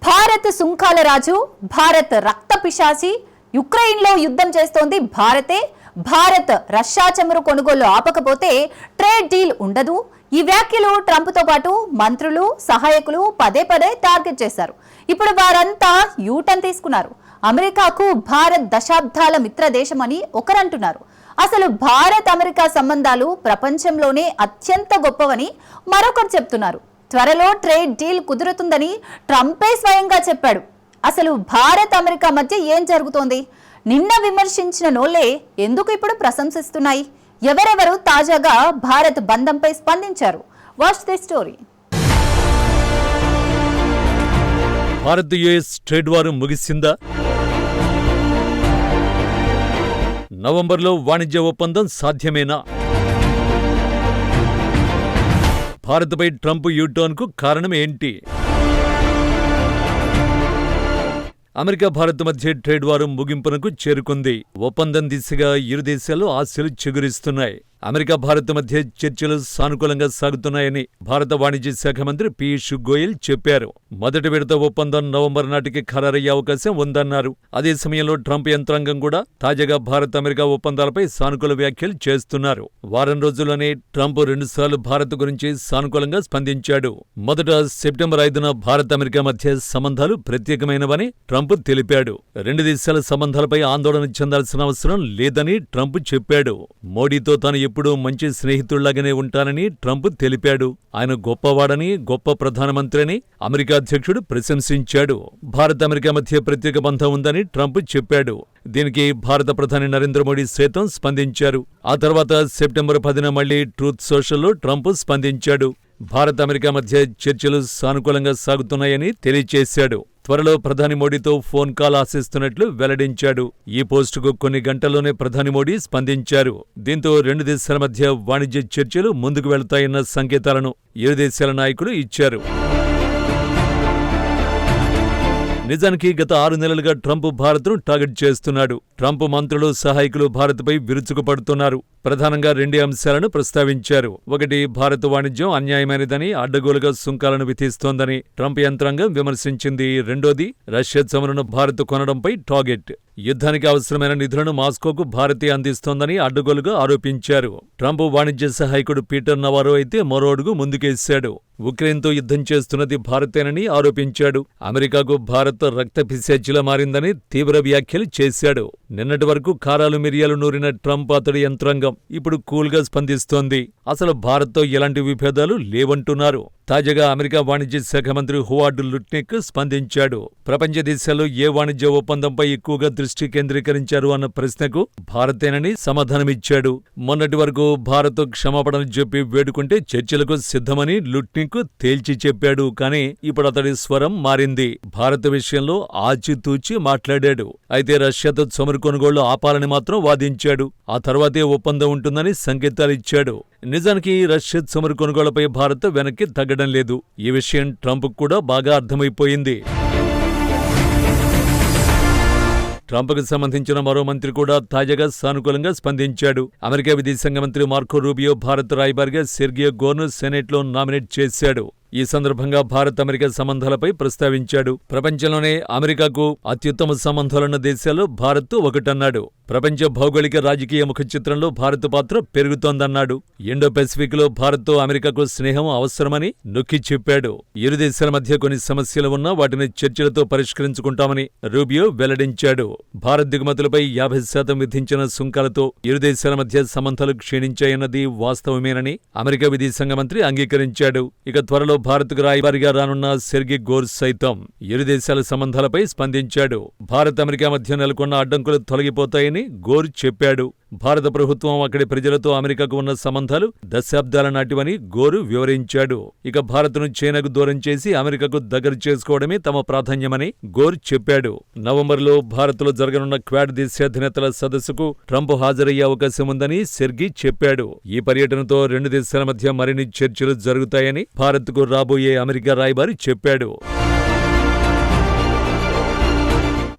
భారత్ సుంకాల రాజు భారత్ రక్త పిశాసి యుక్రెయిన్లో యుద్ధం చేస్తోంది భారతే. భారత్ రష్యా చమురు కొనుగోలు ఆపకపోతే ట్రేడ్ డీల్ ఉండదు. ఈ వ్యాఖ్యలు ట్రంప్తో పాటు మంత్రులు సహాయకులు పదే పదే టార్గెట్ చేశారు. ఇప్పుడు వారంతా యూటర్న్ తీసుకున్నారు. అమెరికాకు భారత్ దశాబ్దాల మిత్ర దేశమని ఒకరంటున్నారు. అసలు భారత్ అమెరికా సంబంధాలు ప్రపంచంలోనే అత్యంత గొప్పవని మరొకరు చెప్తున్నారు. త్వరలో ట్రేడ్ డీల్ కుదురుతుందని ట్రంపే స్వయంగా చెప్పాడు. అసలు భారత్ అమెరికా మధ్య ఏం జరుగుతోంది? నిన్న విమర్శించిన నోళ్ళే ఎందుకు ఇప్పుడు ప్రశంసిస్తున్నాయి? ఎవరెవరు తాజాగా భారత్ బంధంపై స్పందించారు? Watch the story Bharat US trade war ముగిసిందా? నవంబర్లో వాణిజ్య ఒప్పందం సాధ్యమేనా? భారత్పై ట్రంప్ యూటర్న్కు కారణం ఏంటి? అమెరికా భారత్ మధ్య ట్రేడ్ వారం ముగింపునకు చేరుకుంది. ఒప్పందం దిశగా ఇరు దేశాలు ఆశలు చిగురిస్తున్నాయి. అమెరికా భారత్ మధ్య చర్చలు సానుకూలంగా సాగుతున్నాయని భారత వాణిజ్య శాఖ మంత్రి పీయూష్ గోయల్ చెప్పారు. మొదటి విడత ఒప్పందం నవంబర్ నాటికి ఖరారయ్యే అవకాశం ఉందన్నారు. అదే సమయంలో ట్రంప్ యంత్రాంగం కూడా తాజాగా భారత్ అమెరికా ఒప్పందాలపై సానుకూల వ్యాఖ్యలు చేస్తున్నారు. వారం రోజుల్లోనే ట్రంప్ రెండుసార్లు భారత్ గురించి సానుకూలంగా స్పందించాడు. మొదట సెప్టెంబర్ ఐదున భారత్ అమెరికా మధ్య సంబంధాలు ప్రత్యేకమైనవని ట్రంప్ తెలిపాడు. రెండు దేశాల సంబంధాలపై ఆందోళన చెందాల్సిన అవసరం లేదని ట్రంప్ చెప్పాడు. మోడీతో తాను ఎప్పుడూ మంచి స్నేహితుల్లాగానే ఉంటానని ట్రంప్ తెలిపాడు. ఆయన గొప్పవాడని గొప్ప ప్రధానమంత్రి అని అమెరికా అధ్యక్షుడు ప్రశంసించాడు. భారత్ అమెరికా మధ్య ప్రత్యేక బంధం ఉందని ట్రంప్ చెప్పాడు. దీనికి భారత ప్రధాని నరేంద్ర మోడీ సైతం స్పందించారు. ఆ తర్వాత సెప్టెంబర్ పదిన మళ్ళీ ట్రూత్ సోషల్లో ట్రంప్ స్పందించాడు. భారత్ అమెరికా మధ్య చర్చలు సానుకూలంగా సాగుతున్నాయని తెలియచేశాడు త్వరలో ప్రధాని మోడీతో ఫోన్ కాల్ ఆశిస్తున్నట్లు వెల్లడించాడు. ఈ పోస్టుకు కొన్ని గంటల్లోనే ప్రధాని మోడీ స్పందించారు. దీంతో రెండు దేశాల మధ్య వాణిజ్య చర్చలు ముందుకు వెళతాయన్న సంకేతాలను ఇరు దేశాల నాయకులు ఇచ్చారు. నిజానికి గత ఆరు నెలలుగా ట్రంప్ భారత్ను టార్గెట్ చేస్తున్నాడు. ట్రంప్ మంత్రులు సహాయకులు భారత్పై విరుచుకుపడుతున్నారు. ప్రధానంగా రెండు అంశాలను ప్రస్తావించారు. ఒకటి భారత వాణిజ్యం అన్యాయమైనదని అడ్డగోలుగా సుంకాలను విధిస్తోందని ట్రంప్ యంత్రాంగం విమర్శించింది. రెండోది రష్యా చమురును భారత్ కొనడంపై టార్గెట్. యుద్ధానికి అవసరమైన నిధులను మాస్కోకు భారతే అందిస్తోందని అడ్డగోలుగా ఆరోపించారు. ట్రంప్ వాణిజ్య సహాయకుడు పీటర్ నవారో అయితే మరో అడుగు ముందుకేశాడు. ఉక్రెయిన్తో యుద్ధం చేస్తున్నది భారతేనని ఆరోపించాడు. అమెరికాకు భారత్ రక్త పిశాచిలా మారిందని తీవ్ర వ్యాఖ్యలు చేశాడు. నిన్నటి వరకు కారాలు మిరియాలు నూరిన ట్రంప్ అతడి యంత్రాంగం ఇప్పుడు కూల్గా స్పందిస్తోంది. అసలు భారత్తో ఎలాంటి విభేదాలు లేవంటున్నారు. తాజాగా అమెరికా వాణిజ్య శాఖ మంత్రి హువార్డ్ లుట్నిక్ స్పందించాడు. ప్రపంచ దేశాల్లో ఏ వాణిజ్య ఒప్పందంపై ఎక్కువగా దృష్టి కేంద్రీకరించారు అన్న ప్రశ్నకు భారతేనని సమాధానమిచ్చాడు. మొన్నటి వరకు భారత్ క్షమాపణలు చెప్పి వేడుకుంటే చర్చలకు సిద్ధమని లుట్నిక్ తేల్చి చెప్పాడు. కానీ ఇప్పుడు అతడి స్వరం మారింది. భారత విషయంలో ఆచితూచి మాట్లాడాడు. అయితే రష్యాతో చమురు కొనుగోళ్ళు ఆపాలని మాత్రం వాదించాడు. ఆ తర్వాతే ఒప్పందం ఉంటుందని సంకేతాలిచ్చాడు నిజానికి రష్యా చమురు కొనుగోళ్ళపై భారత్ వెనక్కి తగ్గడం లేదు. ఈ విషయం ట్రంప్ కూడా బాగా అర్థమైపోయింది. ట్రంప్కు సంబంధించిన మరో మంత్రి కూడా తాజాగా సానుకూలంగా స్పందించాడు. అమెరికా విదేశాంగ మంత్రి మార్కో రూబియో భారత్ రాయబారిగా సెర్గియో గోర్ను సెనేట్లో నామినేట్ చేశాడు. ఈ సందర్భంగా భారత్ అమెరికా సంబంధాలపై ప్రస్తావించాడు. ప్రపంచంలోనే అమెరికాకు అత్యుత్తమ సంబంధాలున్న దేశాల్లో భారత్ ఒకటన్నాడు. ప్రపంచ భౌగోళిక రాజకీయ ముఖ చిత్రంలో భారత్ పాత్ర పెరుగుతోందన్నాడు. ఇండో పెసిఫిక్లో భారత్తో అమెరికాకు స్నేహం అవసరమని నొక్కి చెప్పాడు. ఇరు దేశాల మధ్య కొన్ని సమస్యలు ఉన్నా వాటిని చర్చలతో పరిష్కరించుకుంటామని రూబియో వెల్లడించాడు. భారత్ దిగుమతులపై యాభై శాతం విధించిన సుంకాలతో ఇరు దేశాల మధ్య సంబంధాలు క్షీణించాయన్నది వాస్తవమేనని అమెరికా విదేశాంగ మంత్రి అంగీకరించాడు. ఇక త్వరలో భారత్కు రాయబారిగా రానున్న సెర్గి గోర్ సైతం ఇరు దేశాల సంబంధాలపై స్పందించాడు. భారత్ అమెరికా మధ్య నెలకొన్న అడ్డంకులు తొలగిపోతాయని గోర్ చెప్పాడు. భారత ప్రభుత్వం అక్కడి ప్రజలతో అమెరికాకు ఉన్న సంబంధాలు దశాబ్దాల నాటివని గోరు వివరించాడు. ఇక భారత్ను చైనాకు దూరం చేసి అమెరికాకు దగ్గర చేసుకోవడమే తమ ప్రాధాన్యమని గోర్ చెప్పాడు. నవంబర్లో భారత్లో జరగనున్న క్వాడ్ దేశాధినేతల సదస్సుకు ట్రంప్ హాజరయ్యే అవకాశం ఉందని సెర్గి చెప్పాడు. ఈ పర్యటనతో రెండు దేశాల మధ్య మరిన్ని చర్చలు జరుగుతాయని భారత్కు రాబోయే అమెరికా రాయబారి చెప్పాడు.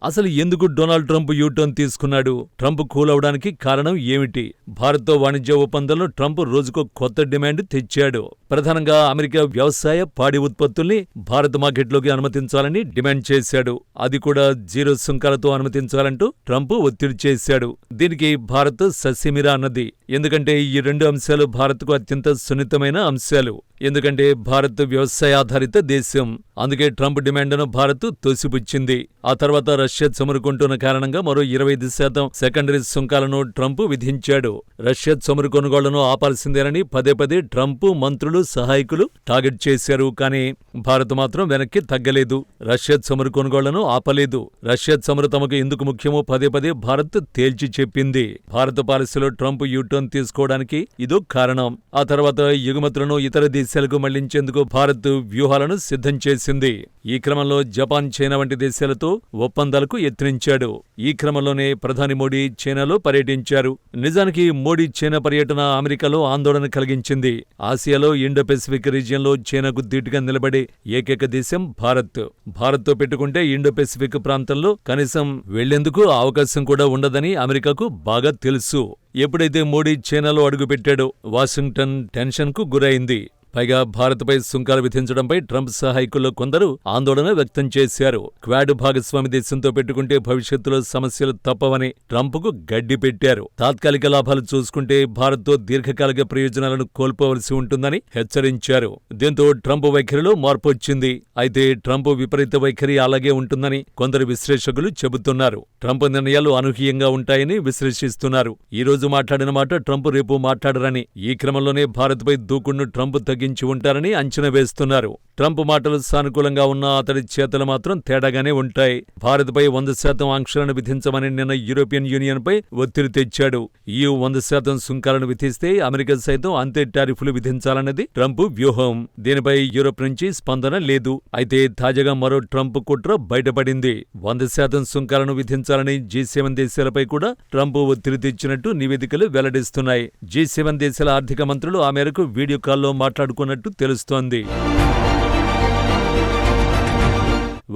అసలు ఎందుకు డొనాల్డ్ ట్రంప్ యూటర్న్ తీసుకున్నాడు? ట్రంప్ కూల్ అవడానికి కారణం ఏమిటి? భారత్తో వాణిజ్య ఒప్పందంలో ట్రంప్ రోజుకో కొత్త డిమాండ్ తెచ్చాడు. ప్రధానంగా అమెరికా వ్యవసాయ పాడి ఉత్పత్తుల్ని భారత మార్కెట్లోకి అనుమతించాలని డిమాండ్ చేశాడు. అది కూడా జీరో సుంకాలతో అనుమతించాలంటూ ట్రంప్ ఒత్తిడి చేశాడు. దీనికి భారత్ సస్యమిరా అన్నది. ఎందుకంటే ఈ రెండు అంశాలు భారత్కు అత్యంత సున్నితమైన అంశాలు. ఎందుకంటే భారత్ వ్యవసాయ ఆధారిత దేశం. అందుకే ట్రంప్ డిమాండ్ను భారత్ తోసిపుచ్చింది. ఆ తర్వాత రష్యా చమురుకుంటున్న కారణంగా మరో ఇరవై ఐదు శాతం సెకండరీ సుంకాలను ట్రంప్ విధించాడు. రష్యా చమురు కొనుగోళ్ళను ఆపాల్సిందేనని పదే పదే ట్రంప్ మంత్రులు సహాయకులు టార్గెట్ చేశారు. కానీ భారత్ మాత్రం వెనక్కి తగ్గలేదు. రష్యా చమురు కొనుగోళ్ళను ఆపలేదు. రష్యా చమురు తమకు ఎందుకు ముఖ్యమో పదే పదే భారత్ తేల్చి చెప్పింది. భారత పాలసీలో ట్రంప్ యూటర్న్ తీసుకోవడానికి ఇదో కారణం. ఆ తర్వాత ఎగుమతులను ఇతర దేశాలకు మళ్ళించేందుకు భారత్ వ్యూహాలను సిద్ధం చేసింది. ఈ క్రమంలో జపాన్ చైనా వంటి దేశాలతో ఒప్పందాలు ఒప్పందాలకు యత్నించాడు. ఈ క్రమంలోనే ప్రధాని మోడీ చైనాలో పర్యటించారు. నిజానికి మోడీ చైనా పర్యటన అమెరికాలో ఆందోళన కలిగించింది. ఆసియాలో ఇండో పెసిఫిక్ రీజియన్లో చైనాకు ధీటుగా నిలబడే ఏకైక దేశం భారత్. భారత్తో పెట్టుకుంటే ఇండో పెసిఫిక్ ప్రాంతంలో కనీసం వెళ్ళేందుకు అవకాశం కూడా ఉండదని అమెరికాకు బాగా తెలుసు. ఎప్పుడైతే మోడీ చైనాలో అడుగుపెట్టాడో వాషింగ్టన్ టెన్షన్కు గురైంది. పైగా భారత్పై సుంకాలు విధించడంపై ట్రంప్ సహాయకుల్లో కొందరు ఆందోళన వ్యక్తం చేశారు. క్వాడ్ భాగస్వామి దేశంతో పెట్టుకుంటే భవిష్యత్తులో సమస్యలు తప్పవని ట్రంప్కు గడ్డి పెట్టారు. తాత్కాలిక లాభాలు చూసుకుంటే భారత్తో దీర్ఘకాలిక ప్రయోజనాలను కోల్పోవలసి ఉంటుందని హెచ్చరించారు. దీంతో ట్రంప్ వైఖరిలో మార్పు వచ్చింది. అయితే ట్రంప్ విపరీత వైఖరి అలాగే ఉంటుందని కొందరు విశ్లేషకులు చెబుతున్నారు. ట్రంప్ నిర్ణయాలు అనూహ్యంగా ఉంటాయని విశ్లేషిస్తున్నారు. ఈ రోజు మాట్లాడిన మాట ట్రంప్ రేపు మాట్లాడరని. ఈ క్రమంలోనే భారత్పై దూకుడును ట్రంప్ తగ్గి తగ్గించి ఉంటారని అంచనా వేస్తున్నారు. ట్రంప్ మాటలు సానుకూలంగా ఉన్నా అతడి చేతలు మాత్రం తేడాగానే ఉంటాయి. భారత్పై వంద శాతం ఆంక్షలను విధించమని నిన్న యూరోపియన్ యూనియన్పై ఒత్తిడి తెచ్చాడు. ఈ వంద శాతం సుంకాలను విధిస్తే అమెరికా సైతం అంతే టారిఫ్లు విధించాలన్నది ట్రంప్ వ్యూహం. దీనిపై యూరోప్ నుంచి స్పందన లేదు. అయితే తాజాగా మరో ట్రంప్ కుట్ర బయటపడింది. వంద శాతం సుంకాలను విధించాలని జీ సెవెన్ దేశాలపై కూడా ట్రంప్ ఒత్తిడి తెచ్చినట్టు నివేదికలు వెల్లడిస్తున్నాయి. జీ సెవెన్ దేశాల ఆర్థిక మంత్రులు ఆ మేరకు వీడియో కాల్లో మాట్లాడుకున్నట్టు తెలుస్తోంది.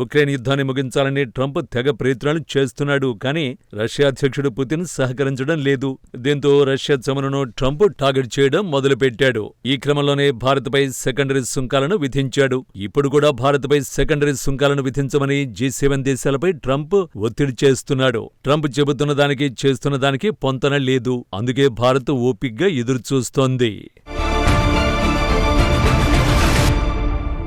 ఉక్రెయిన్ యుద్ధాన్ని ముగించాలని ట్రంప్ తెగ ప్రయత్నాలు చేస్తున్నాడు కానీ రష్యా అధ్యక్షుడు పుతిన్ సహకరించడం లేదు. దీంతో రష్యా చమురును ట్రంప్ టార్గెట్ చేయడం మొదలుపెట్టాడు. ఈ క్రమంలోనే భారత్పై సెకండరీ సుంకాలను విధించాడు. ఇప్పుడు కూడా భారత్పై సెకండరీ సుంకాలను విధించమని జీ సెవెన్ దేశాలపై ట్రంప్ ఒత్తిడి చేస్తున్నాడు. ట్రంప్ చెబుతున్న దానికి చేస్తున్న దానికి పొంతన లేదు. అందుకే భారత్ ఓపిగ్గా ఎదురుచూస్తోంది.